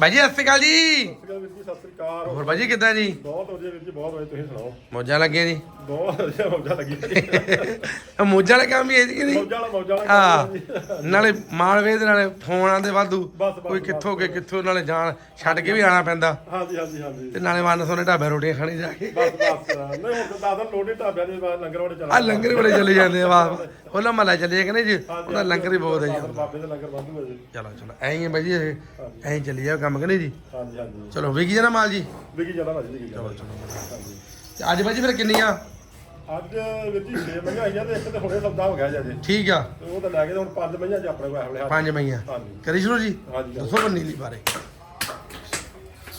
ਬਾਈ ਜੀ ਸਤਿ ਸ਼੍ਰੀ ਅਕਾਲ ਜੀ। ਸਤਿ ਵੀਰ ਜੀ ਸਤਿ ਸ੍ਰੀ ਅਕਾਲ। ਹੋਰ ਬਾਈ ਜੀ ਕਿੱਦਾਂ ਜੀ? ਬਹੁਤ ਵਧੀਆ ਵੀਰ ਜੀ ਬਹੁਤ ਵਧੀਆ ਤੁਸੀਂ ਸੁਣਾਓ? ਮੌਜਾਂ ਲੱਗੀਆਂ ਜੀ? ਬਹੁਤ ਵਧੀਆ ਮੌਜਾ ਲੱਗੀ ਮੌਜਾਂ ਵਾਲਾ ਕੰਮ ਹੀ ਹੈ ਜੀ ਕਿ ਨਹੀਂ? ਮੌਜਾ ਵਾਲਾ ਮੌਜਾ ਵਾਲਾ ਹਾਂ। ਜੀ। ਨਾਲੇ ਮਾਲਵੇ ਦੇ ਨਾਲੇ ਫੋਨਾਂ ਦੇ ਵਾਧੂ। ਕੋਈ ਕਿੱਥੋਂ ਕੇ ਕਿੱਥੋਂ ਨਾਲੇ ਜਾਣ ਛੱਡ ਕੇ ਵੀ ਆਣਾ ਪੈਂਦਾ। ਹਾਂਜੀ ਹਾਂਜੀ ਹਾਂਜੀ। ਤੇ ਨਾਲੇ ਮਨ ਸੋਨੇ ਢਾਬੇ ਰੋਟੀਆਂ ਖਾਣੀ ਜਾ ਕੇ। ਬਸ ਬਸ। ਨਹੀਂ ਹੁਣ ਤਾਂ ਦਾਦਾ ਲੋਡੇ ਢਾਬਿਆਂ ਦੇ ਬਾਹਰ ਲੰਗਰ ਵਾਲੇ ਚੱਲ ਆ ਲੰਗਰ ਬੜੇ ਚਲੇ ਜਾਂਦੇ ਆ ਵਾਹ। ਉਹਨਾਂ ਮਹੱਲਾ ਚੱਲੇ ਕਿ ਨਹੀਂ ਜੀ? ਉਹਦਾ ਲੰਗਰ ਹੀ ਬਹੁਤ ਹੈ ਜੀ। ਬਾਬੇ ਦੇ ਲੰਗਰ ਵਾਧੂ ਹੈ ਜੀ। ਚਲੋ ਚਲੋ ਐਂ ਹੀ ਜੀ ਇਹ ਐਂ ਚੱਲੀ ਜਾ ਕੰਮ ਕਿ ਨਹੀਂ ਜੀ? ਹਾਂਜੀ ਹਾਂਜੀ। ਚਲੋ ਵਿਕੀ ਜਨਾ ਮਾਲ ਜੀ। ਵਿਕੀ ਜਾਣਾ ਭਾਜੀ ਵਿਕੀ ਜਾਣਾ ਹਾਂਜੀ। ਤੇ ਅੱਜ ਬਾਈ ਜੀ ਫਿਰ ਕਿੰਨੀਆਂ? ਅੱਜ ਵੀਰ ਜੀ 6 ਮਹੀਨੇ ਆਈਆਂ ਤੇ ਇੱਕ ਤੇ ਹੁਣੇ ਸੌਦਾ ਹੋ ਗਿਆ ਜੀ ਅਜੇ। ਠੀਕ ਆ। ਤੇ ਉਹ ਤਾਂ ਲੈ ਕੇ ਹੁਣ 5 ਮਹੀਨੇ ਚ ਆਪਣੇ ਕੋਲ ਆਵਲੇ ਹੱਥ ਪੰਜ ਮਈਆਂ ਹਾਂਜੀ। ਕਰੀ ਸ਼ੁਰੂ ਜੀ? ਹਾਂਜੀ ਦੱਸੋ ਬੰਨੀ ਲਈ ਬਾਰੇ।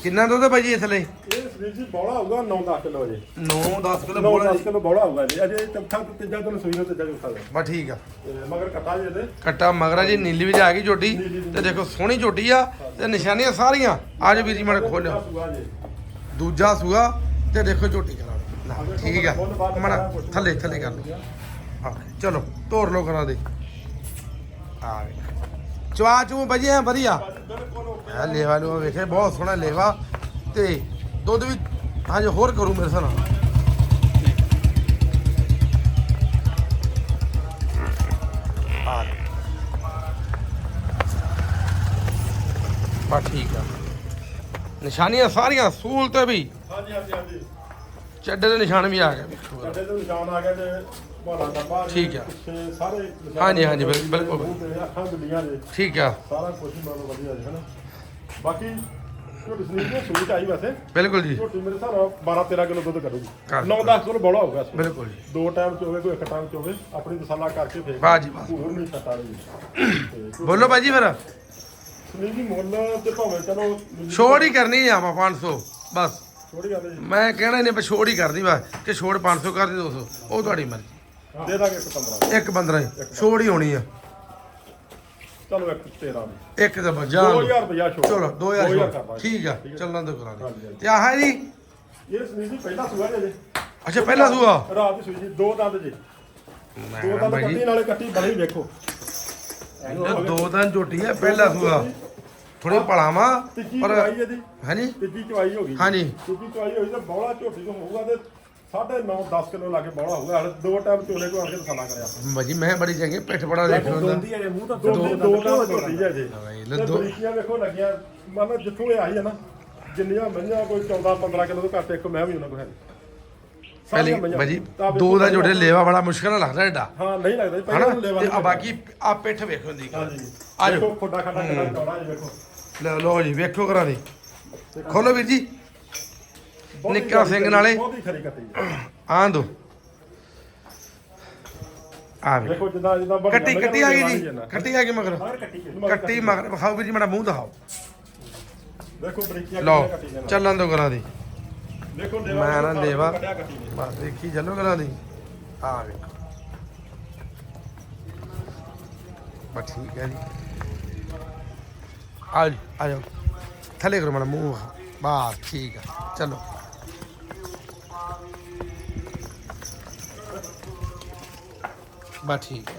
ਕਿੰਨਾ ਦੁੱਧ ਹੈ ਬਾਈ ਜੀ ਇਸ ਲਈ ਇਹ ਸਰੀਰ ਜੀ ਬੋਲਾ ਹੋਊਗਾ 9-10 ਕਿਲੋ ਜੀ 9 10 ਕਿਲੋ 9-10 ਕਿਲੋ ਬੋਲਾ ਹੋਊਗਾ ਜੀ। ਅਜੇ ਚੌਥਾ ਤੇ ਤੀਜਾ ਦਿਨ ਸੂਈ ਨੂੰ ਤੀਜਾ ਚੌਥਾ ਦਿਨ ਬਸ ਠੀਕ ਆ। ਤੇ ਮਗਰ ਕੱਟਾ ਜੀ ਇਹਦੇ। ਕੱਟਾ ਮਗਰਾ ਜੀ ਨੀਲੀ ਵੀ ਆ ਗਈ ਝੋਟੀ। ਤੇ ਦੇਖੋ ਸੋਹਣੀ ਝੋਟੀ ਆ ਤੇ ਨਿਸ਼ਾਨੀਆਂ ਸਾਰੀਆਂ। ਅੱਜ ਵੀਰ ਜੀ ਮਾੜੇ ਖੋਲਿਓ ਦੂਜਾ ਸੂਆ ਤੇ ਦੇਖੋ ਝੋਟੀ ਕਰਾ ਠੀਕ ਆ। ਮੜਾ ਥੱਲੇ ਥੱਲੇ ਕਰ ਲਓ। ਚਲੋ ਤੋਰ ਲਓ ਕਰਾ ਦੇ। ਆ ਵੇ ਚਵਾ ਚੂ ਬਜੀ ਐ ਵਧੀਆ। ਆ ਲੇਵਾ ਨੂੰ ਵੇਖੇ, ਬਹੁਤ ਸੋਹਣਾ ਲੇਵਾ। ਤੇ ਦੁੱਧ ਵੀ ਹਾਂਜੀ ਹੋਰ ਕਰੂ ਮੇਰੇ ਸਾਹ ਨਾਲ ਠੀਕ ਆ। ਨਿਸ਼ਾਨੀਆਂ ਸਾਰੀਆਂ, ਸੂਲ ਤੇ ਵੀ। ਹਾਂਜੀ ਹਾਂਜੀ ਹਾਂਜੀ। ਚੱਡੇ ਦੇ ਨਿਸ਼ਾਨ ਵੀ ਆ ਗਏ। ਵੇਖੋ। ਸਾਡੇ ਤੋਂ ਨਿਸ਼ਾਨ ਆ ਗਏ ਤੇ ਭਾਲਾ ਦਾ ਬਾਹਰ ਠੀਕ ਆ। ਪਿੱਛੇ ਸਾਰੇ ਨਿਸ਼ਾਨ ਹਾਂਜੀ, ਹਾਂਜੀ, ਬਿਲ- ਬਿਲਕੁਲ। ਮੂੰਹ ਤੇ ਅੱਖਾਂ ਗੁੱਡੀਆਂ ਦੇ ਠੀਕ ਆ। ਸਾਰਾ ਕੁਝ ਮਤਲਬ ਵਧੀਆ ਹੈ ਹਨਾ। ਬਾਕੀ ਝੋਟੀ ਸਨੀਰ ਨੇ ਸੂਟ ਆਈ ਵੈਸੇ। ਬਿਲਕੁਲ ਜੀ। ਝੋਟੀ ਮੇਰੇ ਹਿਸਾਬ ਨਾਲ 12 13 ਕਿਲੋ ਦੁੱਧ ਕੱਢੂਗੀ। ਕਰ- 9 10 ਕਿਲੋ ਬੋਲਾ ਹੋਊਗਾ ਇਸ ਵੇਲੇ। ਬਿਲਕੁਲ ਜੀ। ਦੋ ਟਾਈਮ ਚ ਹੋਵੇ ਕੋਈ ਇੱਕ ਟਾਈਮ ਚ ਹੋਵੇ ਆਪਣੀ ਮਸਾਲਾ ਕਰਕੇ ਫੇਰ ਵਾਹ ਜੀ ਵਾਹ। ਹੋਰ ਨਹੀਂ ਛੱਟਾ ਨਹੀਂ ਬੋਲੋ ਬਾਜੀ ਫਿਰ। ਸੁਨੀਲ ਜੀ ਮੁੱਲ ਤੇ ਭਾਵੇਂ ਚਲੋ ਛੋੜ ਹੀ ਕਰਨੀ ਆ ਆਪਾਂ 500 ਬਸ। ਗੱਲ ਜੀ ਮੈਂ ਕਹਿਣਾ ਬਸ ਛੋੜ ਹੀ ਕਰਨੀ ਵਾ ਕਿ ਛੋੜ 500 ਕਰ ਦੇ 200 ਉਹ ਤੁਹਾਡੀ ਮਰਜ਼ੀ। ਦੇ ਦਾਂਗੇ ਇੱਕ 15 ਇੱਕ 15 ਹੀ ਛੋੜ ਹੀ ਹੋਣੀ ਆ। ਚਲੋ ਇੱਕ 13 ਦੀ ਇੱਕ ਤਾਂ ਬਜਾ 2000 ਰੁਪਇਆ ਛੋੜ। ਚਲੋ 2000 2000 ਛੋੜ। ਕਰਦਾ ਠੀਕ ਆ। ਚੱਲਣਾ ਤੋਂ ਕਰਾ ਹਾਂਜੀ, ਦੇ ਹਾਂਜੀ। ਤੇ ਆਹ ਜੀ? ਇਹ ਸੁਨੀਲ ਜੀ ਪਹਿਲਾ ਸੂਆ ਜੇ ਅੱਛਾ ਪਹਿਲਾ ਸੂਆ? ਰਾਤ ਦੀ ਸੂਈ ਜੀ ਦੋ ਦੰਦ ਜੀ। ਦੋ ਦੰਦ ਕੱਟੀ ਜੀ। ਨਾਲੇ ਕੱਟੀ ਬਣੀ ਵੇਖੋ। ਇਹ ਦੋ ਦਿਨ ਝੋਟੀ ਆ ਪਹਿਲਾ ਸੂਆ। ਥੋੜੀ ਤੀਜੀ ਪਰ ਚਵਾਈ ਇਹਦੀ? ਹਾਂਜੀ? ਤੀਜੀ ਚਵਾਈ ਹੋ ਗਈ? ਹਾਂਜੀ। ਤੀਜੀ ਚਵਾਈ ਹੋਈ ਤਾਂ ਬੌਲਾ ਝੋਟੀ ਤੋਂ ਹੋਊਗਾ ਤੇ 9.5 10 ਕਿਲੋ ਲਾ ਕੇ ਬੌਲਾ ਹੋਊਗਾ। ਹਲੇ ਦੋ ਟਾਈਮ ਚੋਲੇ ਕੋ ਆਣ ਕੇ ਤਸਾਲਾ ਕਰਿਆ। ਬਾਜੀ ਮੈਂ ਬੜੀ ਚੰਗੀ ਪਿੱਠ ਬੜਾ ਦੇਖਿਆ ਹੁੰਦਾ ਹੈ ਮੂੰਹ ਤਾਂ ਦੋ ਦੋ ਟਾਈਮ ਝੋਟੀ ਹੈ ਜੀ ਲੈ ਦੋ- ਬਰੀਕੀਆਂ ਵੇਖੋ ਲੱਗੀਆਂ। ਮੰਨ ਲਓ ਜਿੱਥੋਂ ਇਹ ਆਈ ਹੈ ਨਾ ਜਿੰਨੀਆਂ ਮਈਆਂ ਕੋਈ 14 15 ਕਿਲੋ ਤੋਂ ਘੱਟ ਇੱਕ ਮੈਂ ਵੀ ਉਹਨਾਂ ਕੋਲ ਹੈ। ਪਹਿਲੀ ਵੇਖੋ ਦੋ ਦਾ ਜੋੜੇ ਲੇਵਾ ਬੜਾ ਮੁਸ਼ਕਲ ਨਾਲ ਲੱਗਦਾ ਏਡਾ ਹਾਂ ਨਹੀਂ ਲੱਗਦਾ ਪਹਿਲਾਂ ਲੈਵਾ ਤੇ ਆ ਬਾਕੀ ਆ ਪਿੱਠ ਵੇਖੋ ਦੀ ਆ। ਦੇਖੋ ਖੋਡਾ ਖਾਡਾ ਕਿੰਨਾ ਚੌੜਾ ਜੀ ਵੇਖੋ ਲੈ ਲਓ ਜੀ ਵੇਖੋ ਕਰਾਂ ਦੀ। ਖੋਲੋ ਵੀਰ ਜੀ। ਨਿੱਕਾ ਸਿੰਘ ਨਾਲੇ। ਆਂ ਦੋ। ਆ ਵੇ ਵੇਖੋ ਜਿੱਦਾਂ ਜਿੱਦਾਂ ਕੱਟੀ ਕੱਟੀ ਆ ਗਈ ਜੀ। ਕੱਟੀ ਆ ਗਈ ਮਗਰ। ਕੱਟੀ ਮਗਰ ਵਿਖਾਓ ਵੀਰ ਜੀ ਮੇਰਾ ਮੂੰਹ ਦਿਖਾਓ। ਦੇਖੋ ਬਰੀਕੀਆਂ ਲਓ ਕੱਟੀ ਚੱਲਣ ਦੋ ਕਰਾਂ ਦੀ। ਦੇਖੋ ਮੈਂ ਨਾ ਨੇ। ਬਸ ਦੇਖੀ ਚੱਲੋ ਕਰਾਂ ਦੀ। ਆ ਵੇਖੋ। ਬਸ ਠੀਕ ਹੈ ਜੀ। ਆ ਜੀ ਆ ਜਾਓ। ਥੱਲੇ ਕਰੋ ਮੇਰਾ ਮੂੰਹ। ਬਸ ਠੀਕ ਆ ਚਲੋ। ਬਸ ਠੀਕ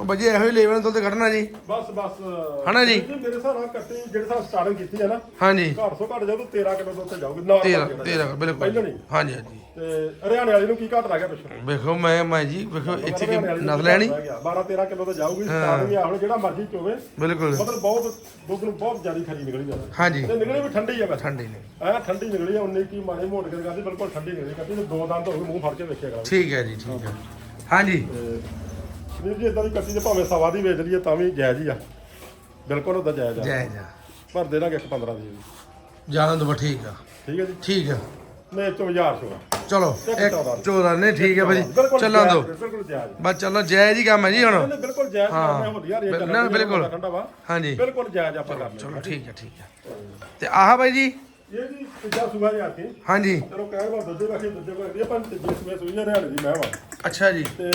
ਉਹ ਬਜੀ ਇਹੋ ਹੀ ਲੈਵਲ ਤੋਂ ਤੇ ਕੱਢਣਾ ਜੀ। ਬਸ ਬਸ। ਹਨਾ ਜੀ? ਮੇਰੇ ਨਾਲ ਕੱਟੀ ਜਿਹੜੇ ਹਿਸਾਬ ਸਟਾਰਟਿੰਗ ਕੀਤੀ ਹੈ ਨਾ ਹਾਂਜੀ। ਘੱਟ ਤੋਂ ਘੱਟ ਤਾਂ 13 ਕਿਲੋ ਤੋਂ ਉੱਤੇ ਜਾਊਗੀ ਨਾ 13 13 ਬਿਲਕੁਲ। ਪਹਿਲਾਂ ਨਹੀਂ। ਹਾਂਜੀ ਹਾਂਜੀ। ਤੇ ਹਰਿਆਣੇ ਵਾਲੀ ਨੂੰ ਕੀ ਘੱਟ ਲੱਗ ਗਿਆ ਪਿੱਛੋਂ? ਵੇਖੋ ਮੈਂ ਮੈਂ ਜੀ ਵੇਖੋ ਇੱਥੇ ਕੀ ਹਰਿਆਣੇ ਵਾਲੀ ਨੂੰ ਨਸਲ ਕੀ ਲੈਣੀ। ਘੱਟ ਰਹਿ ਗਿਆ? 12 13 ਕਿਲੋ ਤੋਂ ਜਾਊਗੀ ਸਟਾਰਟਿੰਗ ਆਹੋ ਜਿਹੜਾ ਮਰਜ਼ੀ ਚੋਵੇ। ਬਿਲਕੁਲ। ਮਤਲਬ ਬਹੁਤ ਦੁੱਧ ਨੂੰ ਬਹੁਤ ਜ਼ਿਆਦਾ ਖਰੀ ਨਿਕਲੀ ਜਾਂਦਾ। ਹਾਂਜੀ। ਤੇ ਨਿਕਲੀ ਵੀ ਠੰਡੀ ਆ ਵੈਸੇ ਠੰਡੀ ਨੇ ਐ ਠੰਡੀ ਨਿਕਲੀ ਆ ਉਨੀ ਕੀ ਮਾੜੇ ਮੋਟ ਕੇ ਕਰਦੀ ਬਿਲਕੁਲ ਠੰਡੀ ਨਿਕਲੀ। ਤੇ ਦੋ ਦੰਦ ਹੋ ਗਏ ਮੂੰਹ ਫੜ ਕੇ ਵੇਖਿਆ ਕਰਾਂਗੇ ਠੀਕ ਹੈ ਜੀ ਠੀਕ ਹੈ। ਹਾਂਜੀ। ਵੀਰ ਜੀ ਇਦਾਂ ਦੀ ਕੱਟੀ ਤੇ ਭਾਵੇਂ ਸਵਾ ਦੀ ਵੇਚ ਲਈਏ ਤਾਂ ਵੀ ਜਾਇਜ਼ ਹੀ ਆ। ਬਿਲਕੁਲ ਉਹਦਾ ਜਾਇਜ਼ ਆ। ਜੈ ਜਾ ਪਰ ਦੇ ਦਾਂਗੇ ਇੱਕ 15 ਦੀ ਜੀ। ਜਾਣ ਦੋ ਠੀਕ ਆ। ਠੀਕ ਹੈ ਜੀ? ਠੀਕ ਹੈ ਨਹੀਂ ਤੋਂ 1000 ਸ਼ੁਗਾ ਚਲੋ ਇੱਕ। 14 ਨੇ ਠੀਕ ਹੈ ਭਾਜੀ। ਚੱਲਾਂ ਦੋ। ਬਿਲਕੁਲ ਜਾਇਜ਼। ਬਸ ਚਲੋ ਜੈ ਜੀ ਕੰਮ ਹੈ ਜੀ ਹੁਣ। ਨਹੀਂ, ਬਿਲਕੁਲ ਜਾਇਜ਼ ਹਾਂ। ਕਰਨਾ ਵਧੀਆ ਰੇਟ ਨਾ, ਬਿਲਕੁਲ। ਠੰਡਾ ਵਾ। ਹਾਂਜੀ। ਬਿਲਕੁਲ ਜਾਇਜ਼ ਆਪਾਂ ਕਰਨਾ ਚਲੋ ਠੀਕ ਹੈ ਠੀਕ ਹੈ ਤੇ ਆਹ ਭਾਈ ਜੀ? ਇਹ ਜੀ ਤੀਜਾ ਸੂਆ ਜੀ ਆਤੀ ਹਾਂਜੀ। ਚਲੋ ਕਹਿ ਵਾ ਦੁੱਧੇ ਵਾਖੇ ਦੁੱਧੇ ਵਾਖੇ। ਪਰ ਤੀਜੇ ਸੂਏ ਸੂਈ ਨੇ ਹਰਿਆਣੇ ਦੀ ਮੈਂ ਵਾ। ਅੱਛਾ ਜੀ। ਤੇ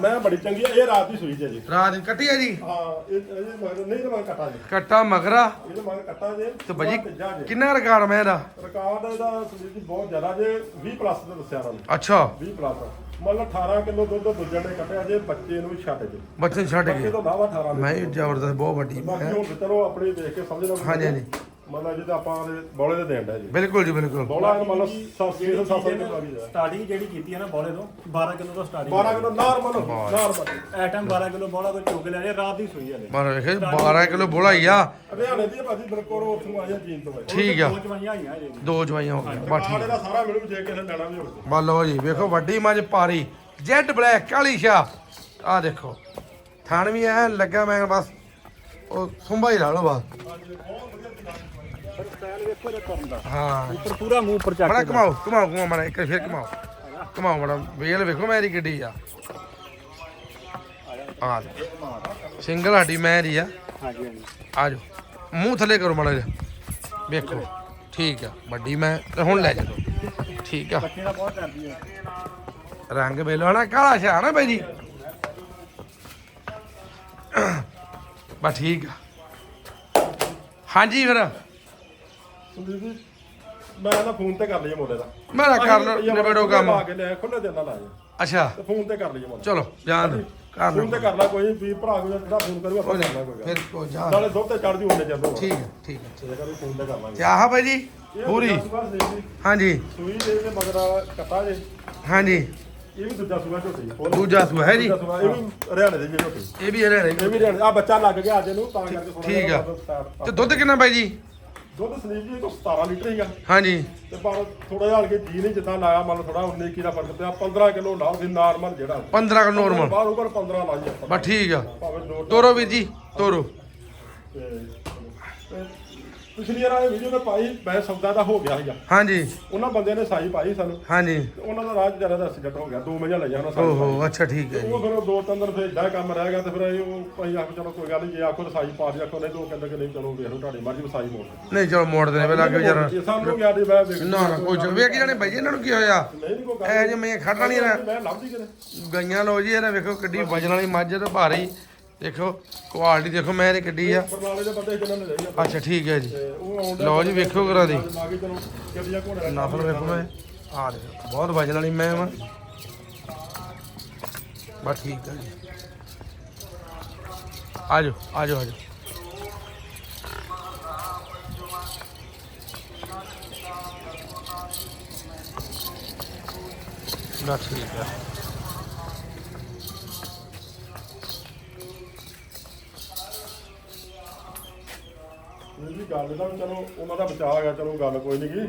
ਮੈਂ ਬੜੀ ਚੰਗੀ ਆ ਇਹ ਰਾਤ ਦੀ ਸੂਈ ਜੇ ਜੀ। ਰਾਤ ਦੀ ਕੱਟੀ ਹੈ ਜੀ? ਹਾਂ ਇਹ ਇਹਦੇ ਮਗਰ ਨਹੀਂ ਤੇ ਮਗਰ ਕੱਟਾ ਜੀ। ਕੱਟਾ ਮਗਰਾ? ਇਹਦੇ ਮਗਰ ਕੱਟਾ ਜੇ ਤੇ ਭਾਜੀ ਤੀਜਾ ਜੇ। ਕਿੰਨਾ ਰਿਕਾਰਡ ਮੈਂ ਇਹਦਾ? ਰਿਕਾਰਡ ਇਹਦਾ ਸੁਨੀਲ ਜੀ ਬਹੁਤ ਜ਼ਿਆਦਾ ਜੇ 20 ਪਲੱਸ ਦਾ ਦੱਸਿਆ ਤੁਹਾਨੂੰ। ਅੱਛਾ। 20 ਪਲੱਸ ਮਤਲਬ 18 ਕਿਲੋ ਦੁੱਧ ਦੂਜੇ ਨੇ ਕੱਢਿਆ ਜੇ ਬੱਚੇ ਨੂੰ ਛੱਡ ਜੇ ਬੱਚੇ ਨੂੰ ਛੱਡ ਬੱਚੇ ਗਏ ਤੋਂ ਬਾਵਾ 18 ਮੈਂ ਜ਼ਬਰਦਸਤ ਬਹੁਤ ਵੱਡੀ। ਬਾਕੀ ਮੈਂ ਹੁਣ ਤੇ ਚਲੋ ਆਪਣੀ ਦੇਖ ਕੇ ਸਮਝ ਲਓ ਹਾਂਜੀ, ਹਾਂਜੀ। ਮਤਲਬ ਜਿਹਦਾ ਆਪਾਂ ਦੇ ਬੌਲੇ ਦੇ ਦੇਣ ਦਾ ਜੀ। ਬਿਲਕੁਲ ਜੀ ਬਿਲਕੁਲ। ਬੌਲਾ ਇਹ ਮਤਲਬ 700 700 ਕਿਲੋ ਲੱਗ ਜਾਂਦਾ ਸਟਾਰਟਿੰਗ ਜਿਹੜੀ ਕੀਤੀ ਹੈ ਨਾ ਬੋਲੇ ਤੋਂ 12 ਕਿਲੋ ਤੋਂ starting 12 kilo normal normal item 12 kilo ਬੋਲਾ ਕੋਈ ਚੁੱਕ ਲਿਆ ਜੇ ਰਾਤ ਦੀ ਸੂਈ ਹਲੇ ਪਰ ਵੇਖੇ 12 ਕਿਲੋ ਬੋਲਾ ਹੀ ਆ। ਹਰਿਆਣੇ ਦੀ ਭਾਜੀ ਬਿਲਕੁਲ ਉੱਥੋਂ ਆਇਆ ਜੀਨ ਤੋਂ। ਬਾਈ ਠੀਕ ਆ। ਦੋ ਆਈਆਂ ਜਵਾਈਆਂ ਹੋ ਗਈਆਂ ਬਸ ਆੜੇ ਠੀਕ। ਦਾ ਸਾਰਾ ਮਿਲੂ ਜੇ ਕਿਸੇ ਨੇ ਲੈਣਾ ਵੀ ਹੋਵੇ। ਬਾ ਲਓ ਜੀ ਵੇਖੋ ਵੱਡੀ ਮੱਝ ਪਾਰੀ। ਜੈਡ ਬਲੈਕ ਕਾਲੀ ਸ਼ਾ। ਆ ਦੇਖੋ ਥਣ ਵੀ ਐ ਲੱਗਾ ਮੈਂ ਬਸ ਉਹ ਹੀ ਲਾ ਲਓ ਬਸ। ਪਰ ਸਟਾਈਲ ਵੇਖੋ ਜੇ ਕਰਨ ਦਾ ਹਾਂ। ਉੱਪਰ ਪੂਰਾ ਮੂੰਹ ਉੱਪਰ ਚੱਕ ਬੜਾ ਕੇ ਘਮਾਓ ਘਮਾਓ ਘਮਾਓ ਮੜਾ ਇੱਕ ਵਾਰੀ ਫਿਰ ਘਮਾਓ। ਘਮਾਓ ਬੜਾ ਵੇਲ ਵੇਖੋ ਮੇਰੀ ਕਿੱਡੀ ਆ। ਆ ਸਿੰਗਲ ਹੱਡੀ ਮੈਰੀ ਆ। ਹਾਂਜੀ ਹਾਂਜੀ। ਆ ਜਾਓ। ਮੂੰਹ ਥੱਲੇ ਕਰੋ ਮੜਾ ਜਿਹਾ। ਵੇਖੋ ਠੀਕ ਆ ਵੱਡੀ ਮੈਂ ਤੇ ਹੁਣ ਲੈ ਜਾਓ ਠੀਕ ਆ। ਬੱਚੇ ਦਾ ਬਹੁਤ ਕਰਦੀ ਹੈ ਰੰਗ ਵੇਲੋ ਹਨਾ ਕਾਲਾ ਸ਼ਾ ਨਾ ਬਾਈ ਜੀ। ਬਾ ਠੀਕ ਆ। ਹਾਂਜੀ ਫਿਰ। ਸੁਨੀਲ ਜੀ ਮੈਂ ਨਾ ਫੋਨ ਤੇ ਕਰ ਲਈਏ ਮੋੜੇ ਦਾ। ਮੇਰਾ ਕਰ ਲਓ ਨਿਬੜੋ ਕੰਮ। ਆ ਕੇ ਲੈ ਖੁੱਲੇ ਦਿਨ ਨਾਲ ਆ ਜਾ ਅੱਛਾ। ਤੇ ਫੋਨ ਤੇ ਕਰ ਲਈਏ ਮੋੜੇ ਚਲੋ ਜਾਣ ਦਿਓ, ਕਰ ਫੋਨ ਤੇ ਲਓ ਕਰ ਲਾ ਕੋਈ ਵੀਰ ਭਰਾ ਕੋਈ ਜਿਹੜਾ ਫੋਨ ਕਰੂਗਾ ਆਪਾਂ ਕਰਨਾ ਕੋਈ ਗੱਲ। ਫਿਰ ਕੋ ਜਾ ਨਾਲੇ ਦੁੱਧ ਤੇ ਚੜ ਜੂ ਉਹਨੇ ਜਦੋਂ। ਠੀਕ ਹੈ ਠੀਕ ਹੈ। ਠੀਕ ਹੈ ਵੀ ਫੋਨ ਤੇ ਕਰ ਲਾਂਗੇ। ਤੇ ਆਹ ਬਾਈ ਜੀ? ਇਹ ਪੂਰੀ? ਦੂਜਾ ਸੂਆ ਸਹੀ ਜੀ। ਹਾਂਜੀ। ਸੂਈ ਦੇ ਤੇ ਮਗਰ ਕੱਟਾ ਜੇ। ਹਾਂਜੀ। ਇਹ ਵੀ ਦੂਜਾ ਸੂਆ ਝੋਟੀ ਹੋਰ ਦੂਜਾ ਸੂਆ ਹੈ ਜੀ। ਦੂਜਾ ਸੂਆ, ਇਹ ਵੀ ਹਰਿਆਣੇ ਦੀ ਜੀ ਝੋਟੀ। ਇਹ ਵੀ ਹਰਿਆਣੇ ਇਹ ਵੀ ਹਰਿਆਣੇ ਆ ਬੱਚਾ ਲੱਗ ਗਿਆ ਅੱਜ ਇਹਨੂੰ ਤਾਂ ਕਰਕੇ ਥੋੜਾ ਠੀਕ ਆ। ਦੁੱਧ ਤੇ ਦੁੱਧ ਕਿੰਨਾ ਬਾਈ ਜੀ? ਦੁੱਧ ਸਲੀਪ ਜੀ ਕੋ 17 ਲੀਟਰ ਹੀਗਾ ਹਾਂਜੀ। ਤੇ ਪਰ ਥੋੜਾ ਜਿਹਾ ਹਲਕੇ ਜੀ ਨਹੀਂ ਜਿੱਦਾਂ ਲਾਇਆ ਮੰਨ ਥੋੜਾ 19 ਕੀ ਦਾ ਫ਼ਰਕ ਪਿਆ 15 ਕਿਲੋ ਲਾਓ ਦੀ ਨਾਰਮਲ ਜਿਹੜਾ। 15 ਕਿਲੋ ਨੋਰਮਲ ਬਾਹਰ ਉੱਪਰ 15 ਲਾਈ ਆਪਾਂ। ਬਸ ਠੀਕ ਆ। ਭਾਵੇਂ ਦੋ ਤੋਰੋ ਵੀਰ ਜੀ ਤੋਰੋ। ਤੇ ਤੇ ਪਿਛਲੀ ਵਾਰ ਵਾਲੀ ਵੀਡੀਓ ਤੇ ਪਾਈ ਮੈਂ ਸੌਦਾ ਦਾ ਹੋ ਗਿਆ ਸੀਗਾ। ਹਾਂਜੀ। ਉਹਨਾਂ ਬੰਦਿਆਂ ਨੇ ਸਾਈ ਪਾਈ ਸਾਨੂੰ। ਹਾਂਜੀ। ਤੇ ਉਹਨਾਂ ਦਾ ਰਾਜ ਜਰਾ ਦਾ ਐਕਸੀਡੈਂਟ ਹੋ ਗਿਆ ਦੋ ਮਹੀਨੇ ਲਈਆਂ ਉਹਨਾਂ ਸਾਈ ਓਹੋ ਅੱਛਾ ਠੀਕ ਹੈ ਜੀ। ਉਹ ਫਿਰ ਉਹ ਦੋ ਤਿੰਨ ਦਿਨ ਫਿਰ ਏਦਾਂ ਕੰਮ ਰਹਿ ਗਿਆ ਤੇ ਫਿਰ ਇਹ ਉਹ ਭਾਈ ਆਖੋ ਚਲੋ ਕੋਈ ਗੱਲ ਨਹੀਂ ਜੇ ਆਖੋ ਤਾਂ ਸਾਈ ਪਾ ਦੇ ਆਖੋ ਨਹੀਂ ਤਾਂ ਉਹ ਕਹਿੰਦਾ ਕਿ ਨਹੀਂ ਚਲੋ ਵੇਖ ਲਓ ਤੁਹਾਡੀ ਮਰਜ਼ੀ ਸਾਈ ਮੋੜ ਦਿਓ। ਨਹੀਂ ਚਲੋ ਮੋੜ ਦੇਣੇ ਪਹਿਲਾਂ ਜਰਾ ਜੇ ਸਾਨੂੰ ਗਿਆ ਦੀ ਮੈਂ ਦੇਖ। ਨਾ ਨਾ ਕੋਈ ਚਲੋ ਵੇਖ ਜਾਣੇ ਬਾਈ ਜੀ ਇਹਨਾਂ ਨੂੰ ਕੀ ਹੋਇਆ? ਨਹੀਂ ਨਹੀਂ ਕੋਈ ਇਹ ਜੇ ਮੈਂ ਖੜਨਾ ਨਹੀਂ ਨਾ। ਮੈਂ ਲੱਭਦੀ ਕਿਤੇ। ਗਈਆਂ ਲੋ ਜੀ ਇਹਨੇ ਵੇਖੋ ਕਿੱਡੀ ਵਜਣ ਵਾਲੀ ਮੱਝ ਤੇ ਭਾਰੀ। ਦੇਖੋ ਕੁਆਲਿਟੀ ਦੇਖੋ ਮੈਂ ਇਹ ਕਿੱਡੀ ਆ। ਬਰਨਾਲੇ ਦੇ ਬੰਦੇ ਅੱਛਾ ਠੀਕ ਹੈ ਜੀ। ਲਓ ਜੀ ਵੇਖੋ ਕਰਾ ਦੀ। ਨਸਲ ਵੇਖੋ ਮੈਂ। ਆ ਦੇਖੋ ਬਹੁਤ ਵਜਣ ਵਾਲੀ ਮੈਂ ਵਾ। ਬਸ ਠੀਕ ਹੈ ਜੀ। ਆਜੋ ਆਜੋ ਆਜੋ। ਬਸ ਠੀਕ ਹੈ। ਗੱਲ ਦਾ ਵੀ ਚਲੋ ਉਹਨਾਂ ਦਾ ਬਚਾਅ ਆ ਗਿਆ ਚਲੋ ਗੱਲ ਕੋਈ ਨਹੀਂ ਗੀ।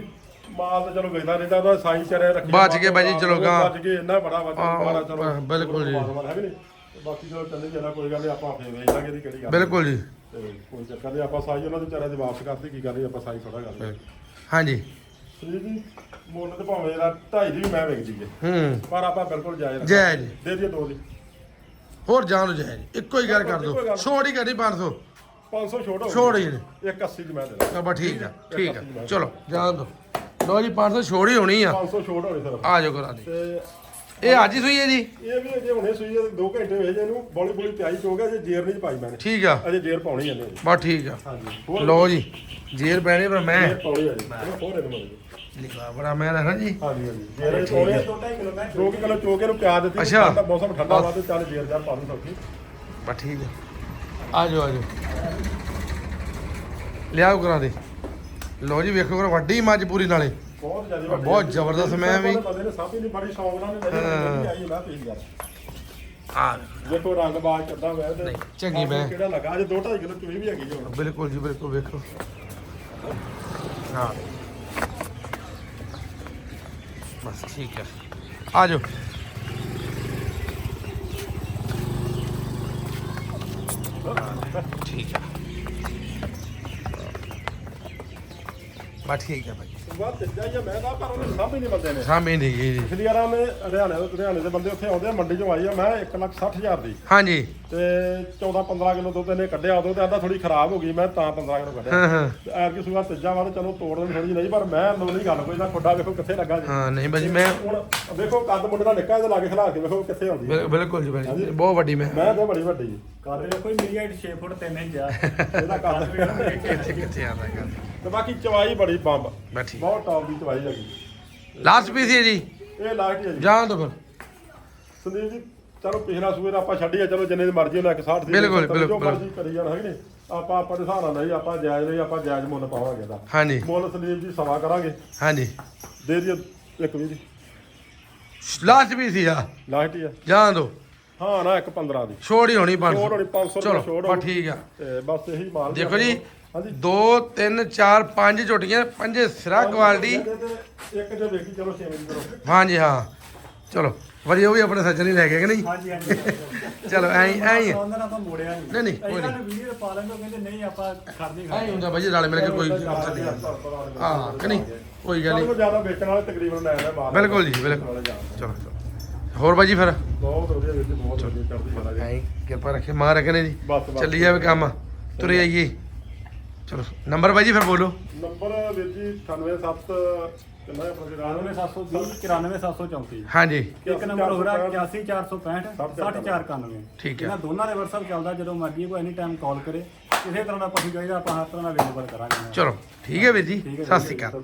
ਮਾਲ ਤਾਂ ਚਲੋ ਗਈਦਾ ਰਹਿੰਦਾ ਉਹਦਾ ਸਾਈ ਚਰੇ ਰੱਖੀ ਬਚ ਗਏ ਬਾਈ ਜੀ, ਚਲੋ ਗਾਂ। ਬਚ ਗਏ ਇੰਨਾ ਬੜਾ ਹਾਂ, ਮਾਰਾ ਚਲੋ। ਹਾਂ, ਬਿਲਕੁਲ ਜੀ। ਪਰਮਾਤਮਾ ਦਾ ਹੈ ਕਿ ਨਹੀਂ ਤੇ ਬਾਕੀ ਚਲੋ ਚੱਲੇ ਜਾਣਾ ਕੋਈ ਗੱਲ ਨਹੀਂ ਆਪਾਂ ਫੇਰ ਵੇਚ ਲਾਂਗੇ ਦੀ ਕਿਹੜੀ ਗੱਲ ਬਿਲਕੁਲ ਜੀ। ਤੇ ਕੋਈ ਚੱਕਰ ਨਹੀਂ ਆਪਾਂ ਸਾਈ ਉਹਨਾਂ ਦੇ ਵਿਚਾਰਿਆਂ ਦੀ ਵਾਪਸ ਕਰਤੀ ਕੀ ਕਰਨੀ ਆਪਾਂ ਸਾਈ ਥੋੜਾ ਕਰਦੇ ਹਾਂਜੀ। ਜੀ ਜੀ ਮੁੱਲ ਤੇ ਭਾਵੇਂ ਇਹਦਾ ਢਾਈ ਦੀ ਵੀ ਮੈਂ ਵੇਚ ਦਈਏ। ਹੂੰ। ਪਰ ਆਪਾਂ ਬਿਲਕੁਲ ਜਾਇਜ਼ ਰੱਖਾਂਗੇ। ਜੈ ਜੀ ਦੇ ਦਈਏ ਦੋ ਦੀ। ਹੋਰ ਜਾਣ ਜਾਏ ਇੱਕੋ ਹੀ ਗੱਲ ਕਰ ਇੱਕੋ ਦੋ ਗੱਲ। ਛੋੜ ਹੀ ਕਰਨੀ 500 500 ਛੋਟ ਹੋ ਛੋੜ ਹੀ ਨੇ ਇੱਕ 80 ਦੀ ਮੈਂ ਦੇ ਦਾਂ ਤਾਂ ਬਸ ਠੀਕ ਆ ਠੀਕ ਆ। ਚਲੋ ਜਾਣ ਦੋ। ਲੋ ਜੀ 500 ਛੋੜ ਹੀ ਹੋਣੀ ਆ। 500 ਛੋਟ ਹੋਣੀ ਸਿਰਫ ਆ ਜਾਓ ਕਰਾ ਦੇ। ਤੇ ਇਹ ਅੱਜ ਹੀ ਸੂਈ ਹੈ ਜੀ? ਇਹ ਵੀ ਅਜੇ ਹੁਣੇ ਸੂਈ 2 ਘੰਟੇ ਹੋਏ ਜੇ ਇਹਨੂੰ। ਬੋਲੀ ਬੋਲੀ ਪਿਆਈ ਚੋਗਾ ਜੇ ਜੇਰ ਨਹੀਂ ਪਾਈ ਮੈਨੇ ਠੀਕ ਆ। ਅਜੇ ਜੇਰ ਪਾਉਣੀ ਜਾਂਦੇ ਬਸ ਠੀਕ ਆ। ਹਾਂਜੀ। ਹੋਰ? ਲੋ ਜੀ ਜੇਰ ਪੈਣੇ ਪਰ ਮੈਂ। ਜੇਰ ਪਾਉਣੀ ਆ ਜੀ ਹੋਰ ਇਹਨੂੰ ਮਿਲ ਲਿਖਾ ਬੜਾ ਮੈਂ ਰਹਿਣਾ ਜੀ। ਹਾਂਜੀ ਹਾਂਜੀ। ਜੇਰ ਪਾਉਣੀ ਆ। ਦੋ ਢਾਈ ਕਿਲੋ ਮੈਂ ਦੋ ਕਿਲੋ ਚੋਕੇ ਨੂੰ ਪਿਆ ਦਿੱਤੀ। ਅੱਛਾ। ਮੌਸਮ ਠੰਡਾ ਵਾ ਤੇ ਚੱਲ ਜੇਰ ਜਾ ਪਾ ਦੂੰ ਸੌਖੀ। ਬਸ ਠੀਕ ਆ। ਆ ਜਾਓ ਆ ਜਾਓ। ਲਿਆਓ ਕਰਾ ਦੇ। ਲੋ ਜੀ ਵੇਖੋ ਕਰਾ ਵੱਡੀ ਮੱਝ ਪੂਰੀ ਨਾਲੇ। ਬਹੁਤ ਜ਼ਿਆਦਾ। ਜ਼ਬਰਦਸਤ ਮੈਂ ਵੀ- ਬੰਦੇ ਨੇ ਸਾਂਭੀ ਨਹੀਂ ਬੜੀ ਸ਼ੌਂਕ ਨਾਲ ਨੇ ਨਹੀਂ ਆਈ ਮੈਂ ਪੀਸ ਕਰ ਆ ਦੇਖੋ ਰੰਗ ਬਾਜ ਕਿੱਦਾਂ ਵੈ ਤੇ ਨਹੀਂ, ਚੰਗੀ ਮੈਂ। ਕਿਹੜਾ ਲੱਗਾ? ਅਜੇ 2 2.5 ਕਿਲੋ ਚੋਈ ਵੀ ਹੈਗੀ ਜੀ ਹੁਣ। ਬਿਲਕੁਲ ਜੀ ਬਿਲਕੁਲ ਵੇਖੋ। ਹਾਂ। ਬਸ ਠੀਕ ਹੈ। ਆ ਜਾਓ। ਠੀਕ ਹੈ। ਬਸ ਠੀਕ ਹੈ ਭਾਈ। ਬਾਅਦ ਤੇ ਜਾਈਏ ਮੈਂ ਤਾਂ ਪਰ ਉਹਨੇ ਸਾਂਭੀ ਨਹੀਂ ਬੰਦੇ ਨੇ। ਸਾਹਮਣੇ ਨਹੀਂ ਗਈ ਜੀ। ਪਿਛਲੀ ਵਾਰ ਉਹਨੇ ਹਰਿਆਣੇ ਤੋਂ ਹਰਿਆਣੇ ਦੇ ਬੰਦੇ ਉੱਥੇ ਆਉਂਦੇ ਆ ਮੰਡੀ ਚੋਂ ਆਈ ਆ ਮੈਂ 1 ਲੱਖ 60 ਹਜ਼ਾਰ ਦੀ। ਹਾਂਜੀ। ਤੇ 14 15 ਕਿਲੋ ਦੁੱਧ ਇਹਨੇ ਕੱਢਿਆ ਉਦੋਂ ਤੇ ਆਂਦਾ ਥੋੜੀ ਖਰਾਬ ਹੋ ਗਈ ਮੈਂ ਤਾਂ 15 ਕਿਲੋ ਕੱਢਿਆ। ਹਾਂ ਹਾਂ। ਤੇ ਐਰ ਕੀ ਸੁਗਾ ਤੀਜਾ ਵਾਰ ਚਲੋ ਤੋੜਨ ਥੋੜੀ ਨਹੀਂ ਪਰ ਮੈਂ ਲੋ ਨਹੀਂ ਗੱਲ ਕੋਈ ਨਾ ਖੁੱਡਾ ਵੇਖੋ ਕਿੱਥੇ ਲੱਗਾ ਜੀ। ਹਾਂ ਨਹੀਂ ਭਾਜੀ ਮੈਂ ਹੁਣ ਵੇਖੋ ਕੱਦ ਮੁੰਡੇ ਦਾ ਨਿੱਕਾ ਇਹਦੇ ਲਾਗੇ ਖਿਲਾ ਕੇ ਵੇਖੋ ਕਿੱਥੇ ਆਉਂਦੀ ਹੈ। ਬਿਲ- ਬਿਲਕੁਲ ਜੀ ਭਾਜੀ ਬਹੁਤ ਵੱਡੀ ਮੈਂ ਮੈਂ ਤੇ ਬੜੀ ਵੱਡੀ। ਕਰ ਦੇਖੋ ਮੇਰੀ ਹਾਈਟ 6 ਫੁੱਟ 3 ਇੰਚ ਆ। ਇਹਦਾ ਕੱਦ ਕਿੱਥੇ ਕਿੱਥੇ ਆਉਂਦਾ ਗੱਲ ਤੇ ਬਾਕੀ ਚਵਾਈ ਬੜੀ ਬੰਬ। ਬਸ ਠੀਕ। ਬਹੁਤ ਟੌਪ ਦੀ ਚਵਾਈ ਹੈਗੀ ਲਾਸਟ ਪੀਸ ਹੈ ਜੀ। ਇਹ ਲਾਸਟ ਹੀ ਹੈ ਜੀ। ਜਾਣ ਦੋ ਫਿਰ। ਸੰਦੀਪ ਜੀ ਚਲੋ ਪਿਛਲਾ ਸੂਏ ਦਾ ਆਪਾਂ ਛੱਡੀਏ ਚਲੋ ਜਿੰਨੇ ਦੀ ਮਰਜ਼ੀ ਲੈ ਕੇ 60 ਦੀ ਬਿਲਕੁਲ, 70 ਜੋ ਬਿਲਕੁਲ। ਮਰਜ਼ੀ ਕਰੀ ਜਾਣਾ ਹੈ ਕਿ ਨਹੀਂ? ਆਪਾਂ ਆਪਾਂ ਦੇ ਹਿਸਾਬ ਨਾਲ ਨਹੀਂ ਆਪਾਂ ਜਾਇਜ਼ ਨਹੀਂ ਆਪਾਂ ਜਾਇਜ਼ ਮੁੱਲ ਪਾਵਾਂਗੇ ਦਾ ਹਾਂਜੀ। ਮੁੱਲ ਸੰਦੀਪ ਜੀ ਸਵਾ ਕਰਾਂਗੇ। ਹਾਂਜੀ। ਦੇ ਦਿਓ ਇੱਕ ਵੀ ਜੀ। ਲਾਸਟ ਵੀ ਸੀ ਆ। ਲਾਸਟ ਹੀ ਆ। ਜਾਣ ਦੋ ਹਾਂ ਨਾ ਇੱਕ 15 ਦੀ। ਛੋੜ ਹੀ ਹੋਣੀ ਛੋੜ 500 ਹੋਣੀ 500 ਚਲੋ ਛੋੜ ਬਸ ਠੀਕ ਆ। ਤੇ ਬਸ ਇਹੀ ਮਾਲ ਦੇਖੋ ਜੀ ਹਾਂਜੀ। 2 3 4 5 ਝੋਟੀਆਂ ਪੰਜੇ ਸਿਰਾ ਕੁਆਲਿਟੀ। ਇੱਕ ਜੇ ਵੇਖੀ ਚਲੋ ਛੇਵੇਂ ਦੀ ਕਰੋ। ਹਾਂਜੀ ਹਾਂ। ਚਲੋ ਵਧੀਆ ਉਹ ਵੀ ਆਪਣੇ ਸੱਜਣ ਹੀ ਲੈ ਕੇ ਕਿ ਨਹੀਂ? ਹਾਂਜੀ ਹਾਂਜੀ ਚਲੋ ਐਂ ਐਂ ਹੀ। ਆ। ਉਹਨਾਂ ਨਾਲ ਆਪਾਂ ਮੋੜਿਆ ਨਹੀਂ। ਨਹੀਂ, ਨਹੀਂ, ਕੋਈ ਇਹਨਾਂ ਨਹੀਂ। ਵੀਡੀਓ ਪਾ ਲੈਂਦੇ ਉਹ ਕਹਿੰਦੇ ਨਹੀਂ ਆਪਾਂ ਖੜਦੇ ਐਂ ਹੀ ਹੁੰਦਾ ਬਾਈ ਰਲ ਮਿਲ ਕੇ ਕੋਈ ਅਫਸਰ ਨਹੀਂ। ਹਾਂ ਕਿ ਨਹੀਂ? ਕੋਈ ਗੱਲ ਨਹੀਂ। ਜ਼ਿਆਦਾ ਵੇਚਣ ਵਾਲੇ ਤਕਰੀਬਨ ਲੈ ਆਉਂਦੇ ਬਿਲਕੁਲ ਜੀ, ਬਿਲਕੁਲ। ਚਲੋ ਚਲੋ। ਹੋਰ ਬਾਈ ਜੀ ਫਿਰ? ਬਹੁਤ ਵਧੀਆ ਵੀਰ ਜੀ ਬਹੁਤ ਵਧੀਆ ਚੜ੍ਹਦੀ ਕਲਾ ਜੀ। ਐਂ ਹੀ ਕਿਰਪਾ ਰੱਖੇ। ਮਾਂ ਰੱਖਣੇ ਜੀ। ਬਸ, ਬਸ। ਚੱਲੀ ਜਾਵੇ ਕੰਮ। ਤੁਰੇ ਆਈਏ। ਚਲੋ ਨੰਬਰ ਬਾਈ ਜੀ ਫਿਰ ਬੋਲੋ। ਨੰਬਰ ਵੀਰ ਜੀ 987 ਕਿੰਨਾ ਹੈ ਆਪਣਾ 99720 94734 ਹਾਂਜੀ ਇੱਕ ਨੰਬਰ ਹੋ ਰਿਹਾ 81465 6491 ਠੀਕ ਹੈ। ਇਹਨਾਂ ਦੋਨਾਂ ਦੇ WhatsApp ਚੱਲਦਾ ਜਦੋਂ ਮਰਜ਼ੀ ਕੋਈ ਐਨੀ ਟਾਈਮ ਕਾਲ ਕਰੇ। ਕਿਸੇ ਤਰ੍ਹਾਂ ਦਾ ਪਸ਼ੂ ਚਾਹੀਦਾ ਆਪਾਂ ਹਰ ਤਰ੍ਹਾਂ ਦਾ ਅਵੇਲੇਬਲ ਕਰਾਂਗੇ। ਚਲੋ ਠੀਕ ਹੈ ਵੀਰ ਜੀ। ਸਤਿ ਸ਼੍ਰੀ ਅਕਾਲ।